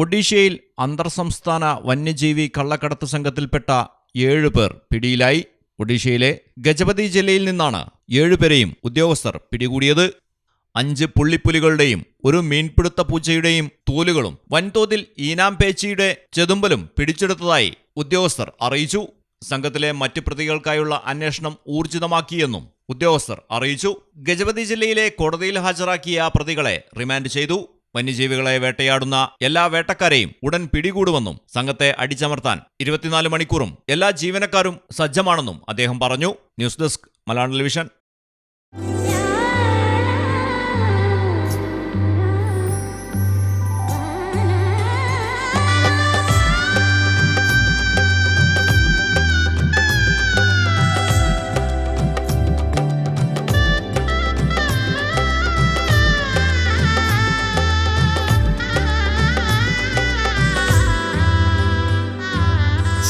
ഒഡീഷയിൽ അന്തർ സംസ്ഥാന വന്യജീവി കള്ളക്കടത്ത് സംഘത്തിൽപ്പെട്ട ഏഴ് പേർ പിടിയിലായി. ഒഡീഷയിലെ ഗജപതി ജില്ലയിൽ നിന്നാണ് ഏഴുപേരെയും ഉദ്യോഗസ്ഥർ പിടികൂടിയത്. അഞ്ച് പുള്ളിപ്പുലികളുടെയും ഒരു മീൻപിടുത്ത പൂച്ചയുടെയും തോലുകളും വൻതോതിൽ ഈനാം പേച്ചിയുടെ ചെതുമ്പലും പിടിച്ചെടുത്തതായി ഉദ്യോഗസ്ഥർ അറിയിച്ചു. സംഘത്തിലെ മറ്റ് പ്രതികൾക്കായുള്ള അന്വേഷണം ഊർജിതമാക്കിയെന്നും ഉദ്യോഗസ്ഥർ അറിയിച്ചു. ഗജപതി ജില്ലയിലെ കോടതിയിൽ ഹാജരാക്കിയ പ്രതികളെ റിമാൻഡ് ചെയ്തു. വന്യജീവികളെ വേട്ടയാടുന്ന എല്ലാ വേട്ടക്കാരെയും ഉടൻ പിടികൂടുമെന്നും സംഘത്തെ അടിച്ചമർത്താൻ ഇരുപത്തിനാല് മണിക്കൂറും എല്ലാ ജീവനക്കാരും സജ്ജമാണെന്നും അദ്ദേഹം പറഞ്ഞു. News desk Malayalam television.